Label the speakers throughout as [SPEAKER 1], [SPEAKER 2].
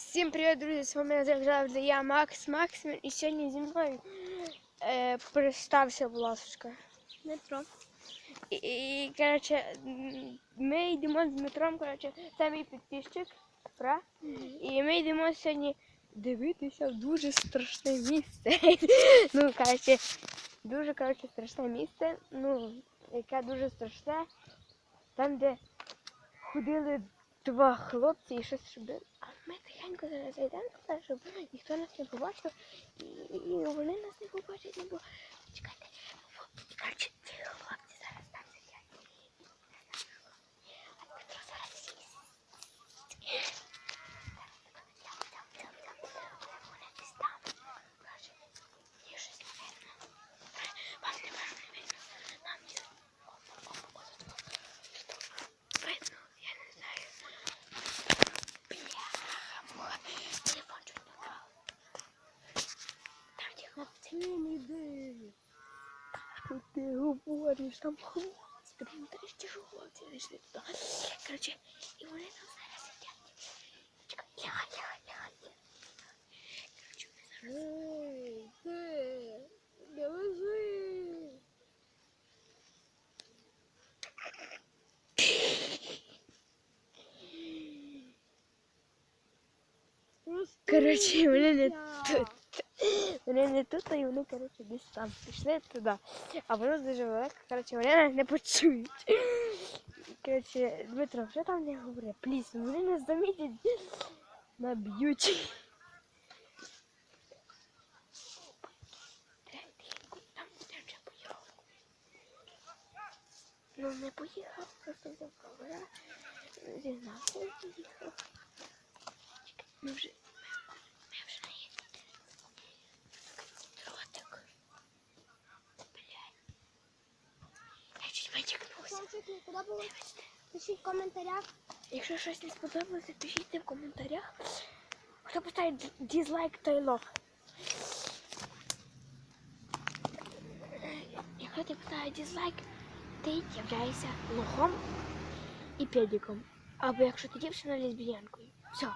[SPEAKER 1] Всім привіт, друзі! З вами як завжди я Макс Максим і сьогодні зі мною е, представся, будь ласка.
[SPEAKER 2] Метро.
[SPEAKER 1] І, і коротше, ми йдемо з Дмитром, коротше, це мій підписчик, пра? І ми йдемо сьогодні дивитися в дуже страшне місце. ну, коротше, дуже коротше, страшне місце, ну, яке дуже страшне. Там, де ходили два хлопці і щось робили. Ми тихенько зараз зайдемо щоб ніхто нас не побачив. І, і вони нас не побачать, не бо. Чекайте. Коротше, ці хлопці зараз там сидять. А Петро зараз сість. Там, там, там, там. Вони десь там. Коротше, їх щось не видно. Вам не вам не видно. Нам ні. Опа, опа, отут. Що? Видно, я не знаю. Бляха, телефон чуть не впав. Там ті хлопці.
[SPEAKER 2] Не йди.
[SPEAKER 1] Що ти говориш? Там хлопці. Блін, нарешті ж хлопці зайшли туди. Коротше, і вони там зараз сидять. Чекай, лягай, лягай, лягай. Коротше, вони зараз.
[SPEAKER 2] Ей, ти, не лежи.
[SPEAKER 1] Коротше, вони не
[SPEAKER 2] Проснулися.
[SPEAKER 1] тут. Вони не тут, і вони, коротше, десь там пішли туди. А воно дуже велике, коротше, вони не почують. Коротше, Дмитро, вже там не говори, пліс, вони нас замітять, наб'ють. Ну, не поїхав, просто взяв ковра, зігнав, і Ми вже, ми вже не їдемо. Ротик. Блядь. Я чуть
[SPEAKER 2] Сончик, не сподобалось? Пишіть в коментарях.
[SPEAKER 1] Якщо щось не сподобалося, пишіть в коментарях. Хто поставить дизлайк, той лох. Якщо ти поставиш дизлайк, ти являєшся лохом і педиком. Або якщо ти дівчина лесбіянкою. Все.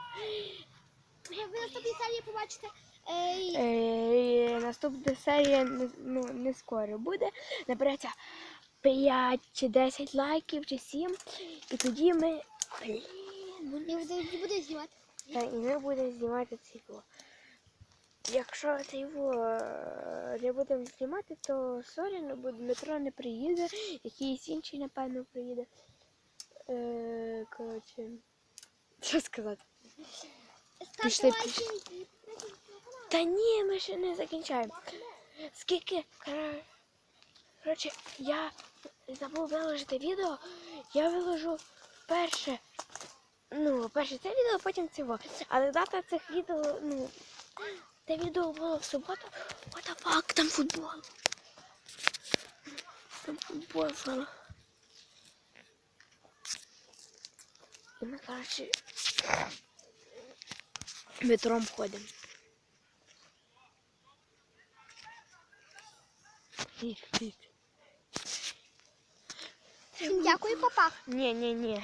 [SPEAKER 2] Ви в наступній серії побачите. Ей,
[SPEAKER 1] Е, наступна серія ну, не скоро буде. Набереться 5 чи 10 лайків чи 7. І тоді ми. Блін, ну
[SPEAKER 2] я вже не буду знімати.
[SPEAKER 1] Та і ми будемо знімати це його. Якщо це його е, не будемо знімати, то сорі, ну бо Дмитро не приїде, якийсь інший, напевно, приїде. Е, коротше, що сказати? Пішли. Та ні, ми ще не закінчаємо. Скільки, коротше, я забув виложити відео, я виложу перше. Ну, перше це відео, потім цього. Але дата цих відео, ну, те відео було в суботу. What the fuck, там футбол. Там футбол зараз. І ми, коротше, метром ходимо. Тих.
[SPEAKER 2] Дякую, папа.
[SPEAKER 1] Ні, ні, ні.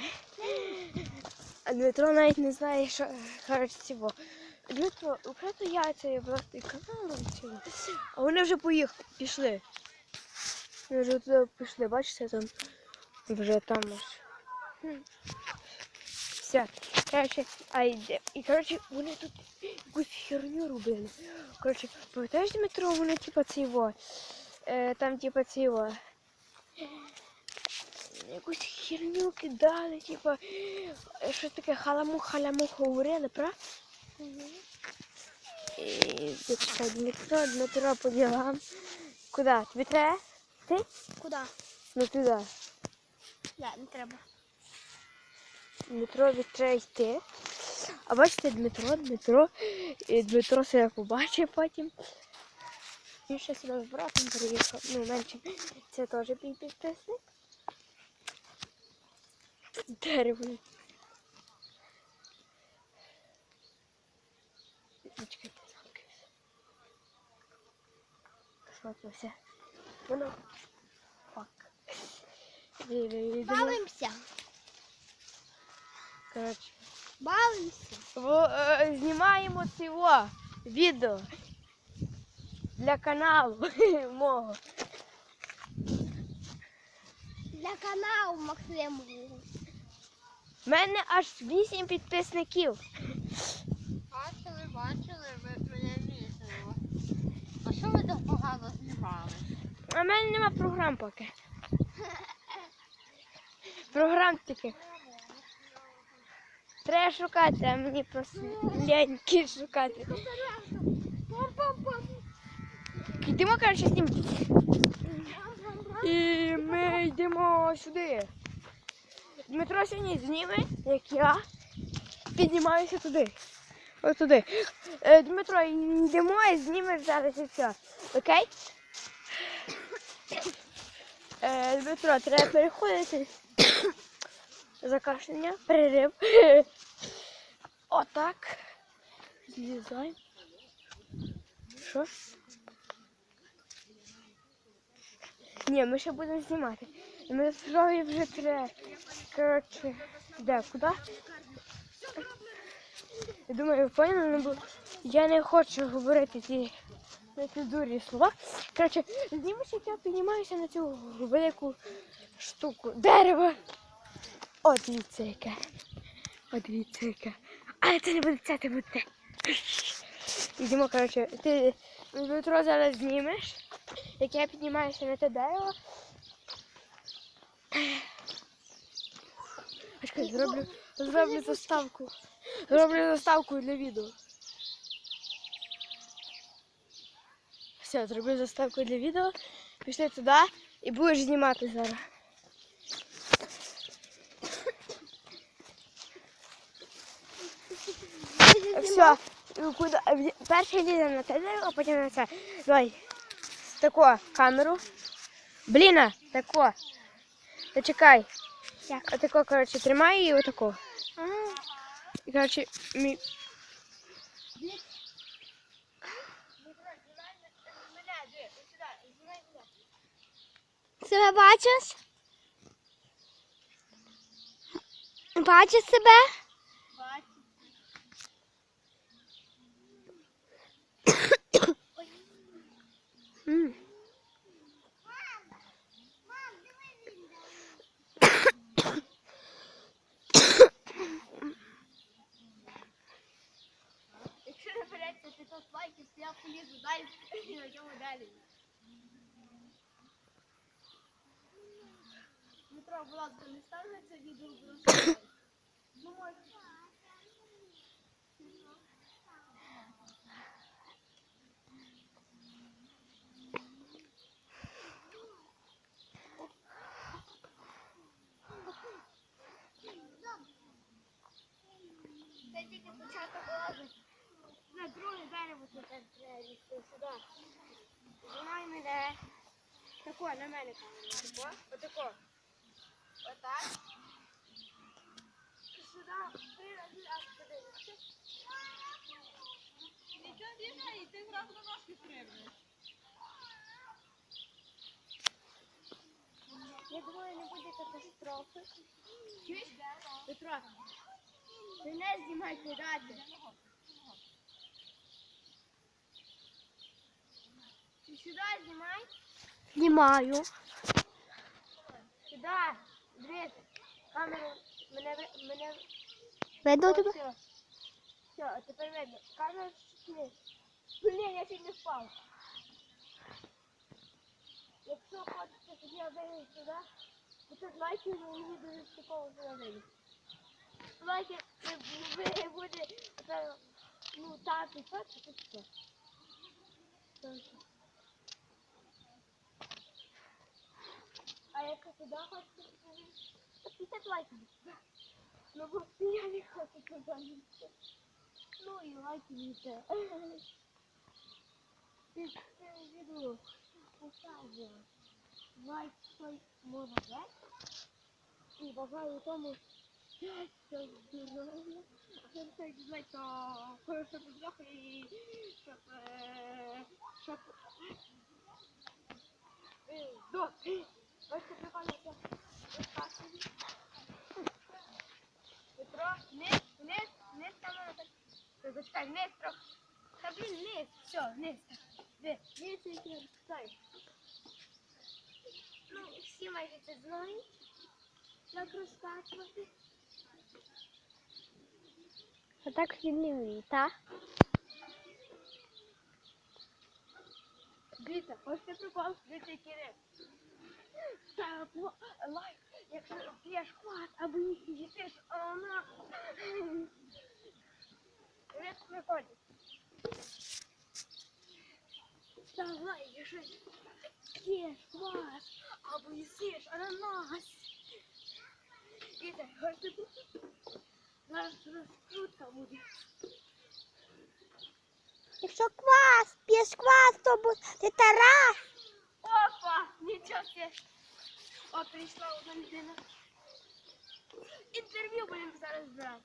[SPEAKER 1] А Дмитро навіть не знає, що коротше цього. Дмитро, украти яйця я каналом цього. А вони вже поїхали, пішли. Вони вже туди пішли, бачите, там вже там. Хм. Все. Коротше, а йде. І коротше, вони тут якусь херню робили. Коротше, пам'ятаєш, Дмитро, вони типа цього. Е, там типа цього. Якусь херню кидали, типа, е, щось таке халаму-халяму говорили, правда? І чекай, Дмитро, Дмитро по ділам. Куди? Тобі треба? Ти?
[SPEAKER 2] Куди?
[SPEAKER 1] Ну туди.
[SPEAKER 2] Не, не треба.
[SPEAKER 1] Дмитро треба йти. А бачите, Дмитро, Дмитро. І Дмитро себе побачив потім. Він ще сюди з братом приїхав. Ну, менше. Це теж мій підписник. Дерево. Чекайте, замки. Схватився. Воно. Фак.
[SPEAKER 2] Бавимося.
[SPEAKER 1] Коротше,
[SPEAKER 2] Бавимося.
[SPEAKER 1] В- е, знімаємо цього відео для каналу мого.
[SPEAKER 2] Для каналу Максимового.
[SPEAKER 1] У мене аж 8 підписників.
[SPEAKER 3] Бачили, бачили, ви твоє відео. А що ви так погано знімали?
[SPEAKER 1] А в мене нема програм поки. Програм таких. Треба шукати, а мені просто ляньки шукати. Йдемо, коротше, з ним. І ми йдемо сюди. Дмитро сьогодні зніме, як я піднімаюся туди. Ось туди. Е, Дмитро, йдемо і знімеш зараз і все. Окей? Е, Дмитро, треба переходити. Закашляння, перерив. Отак. Злізай. Що? Ні, ми ще будемо знімати. Дмитрові вже треба. Коротше, де, куди? Я думаю, поняли, бо я не хочу говорити ці нецензурні слова. Коротше, знімеш, як я піднімаюся на цю велику штуку. Дерево. О, дивіться яке. О. Але це не буде це, це буде це. Йдемо, коротше, ти Дмитро зараз знімеш, як я піднімаюся на те дерево. Чекай, зроблю, зроблю заставку. Зроблю заставку для відео. Все, зроблю заставку для відео. Пішли туди і будеш знімати зараз. Все, куди? Перше лізе на те дерево, а потім на це. Давай. Тако, камеру. Бліна, тако. Та чекай.
[SPEAKER 2] Як?
[SPEAKER 1] Отако, коротше, тримай і отако. І, коротше, мій...
[SPEAKER 2] Себе бачиш? Бачиш себе?
[SPEAKER 1] М.
[SPEAKER 2] Якщо не береться, ти то лайки, то я полізу далі і на цьому далі. Дмитро, будь ласка, не став на це відео просто. Ну. Це тільки початок лази. На друге дерево тепер треба лізти сюди. Знімай мене. Тако, на мене. Тако, отако. Отак. Сюди. Ти раз подивишся.
[SPEAKER 3] Нічого дивно, і ти зразу на ножки стрибнеш.
[SPEAKER 2] Я думаю, не буде катастрофи. Чуєш? Петро, ти не знімай кидати. Ти сюди знімай? Знімаю.
[SPEAKER 1] Сюди, Дивись, камеру, мене, мене,
[SPEAKER 2] Видно
[SPEAKER 1] О, все. Все, тепер видно. Камера чуть Блін, я чуть не впав. Якщо хочете, я виліз туди, то тут лайки мені дуже я виліз. Лайки, ви, буде, ну, так і так, і тут все. Точно. А якщо туди хочете, то 50 лайків. Ну, бо я не хочу туди. Ну і лайки. Під це відео поставлю лайк той молодець. І бажаю тому щастя, здоров'я. Щоб дізлайк, то хорошо підлог і щоб, е, щоб е, Ось це.
[SPEAKER 2] Петро, вниз, вниз, вниз камера. так. Та Зачекай, вниз трохи. Та блін, вниз. Все, вниз. Вниз і треба ставити. Ну, всі майже це знають. Як розкачувати.
[SPEAKER 3] Отак він не вміє, так?
[SPEAKER 2] Дивіться, хочете прикол? Дивіться, який риб. Та, бо, лайк, якщо п'єш квас, або їх їсиш, а вона... Риб приходить. Та, лайк, якщо п'єш квас, або їсиш ананас. Дивіться, хочете прикол? Зараз розкрутка буде.
[SPEAKER 3] Якщо квас, п'єш квас, то буде тарас.
[SPEAKER 2] Опа! Нічого себе. О, прийшла одна людина. Інтерв'ю будемо зараз брати.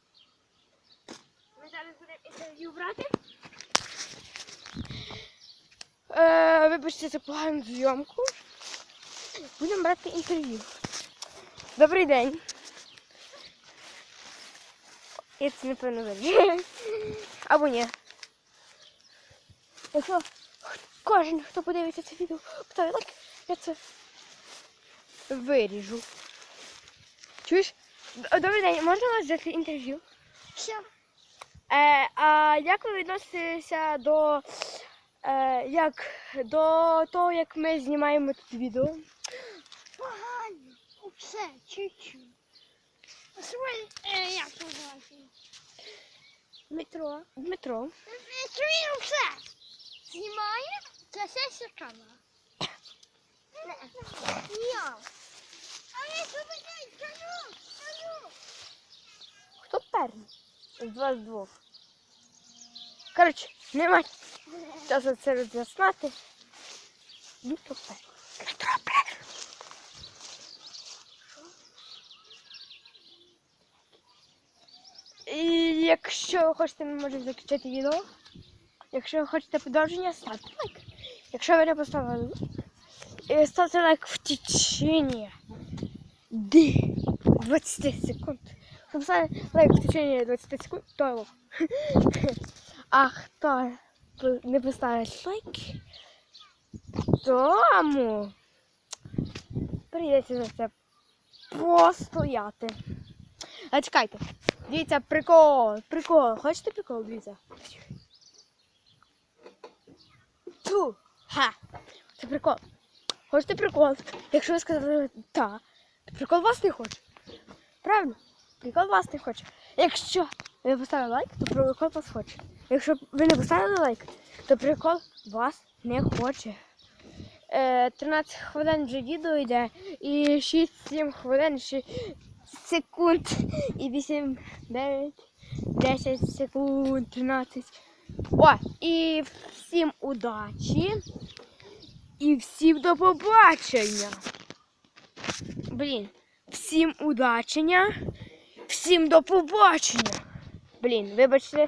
[SPEAKER 2] Ми зараз будемо інтерв'ю брати.
[SPEAKER 1] Е, вибачте за погану зйомку. Будемо брати інтерв'ю. Добрий день. Я це напевно виріжу. Або ні. Якщо кожен, хто подивиться це відео, поставить лайк, я це виріжу. Чуєш? Добрий день, можна вас взяти інтерв'ю?
[SPEAKER 2] Що?
[SPEAKER 1] Е, а як ви відноситеся до, е, як, до того, як ми знімаємо тут відео?
[SPEAKER 2] Погано. Все, чуть-чуть. Свой, е, як називається? Метро.
[SPEAKER 1] Дмитро.
[SPEAKER 2] Метро все. Знімає? Це все секана. Ні. А я собі кажу, кажу.
[SPEAKER 1] Хто перший? З вас двох. Коротше, нема часу це роз'яснати. Перший. Дмитро перший. І якщо хочете, ми можемо закінчити відео. Якщо хочете продовження, ставте лайк. Якщо ви не поставили лайк, ставте лайк в течение 20 секунд. Щоб ставити лайк в течение 20 секунд, то. А хто не поставить лайк, тому прийдеться за це постояти. А чекайте. Дивіться, прикол, прикол. Хочете прикол? Дивіться. Ту, ха. Це прикол. Хочете прикол? Якщо ви сказали так, то прикол вас не хоче. Правильно? Прикол вас не хоче. Якщо ви поставили лайк, то прикол вас хоче. Якщо ви не поставили лайк, то прикол вас не хоче. Е, 13 хвилин вже відео йде і 6-7 хвилин ще секунд і 8, 9, 10 секунд, 13. О, і всім удачі. І всім до побачення. Блін, всім удачення. Всім до побачення. Блін, вибачте,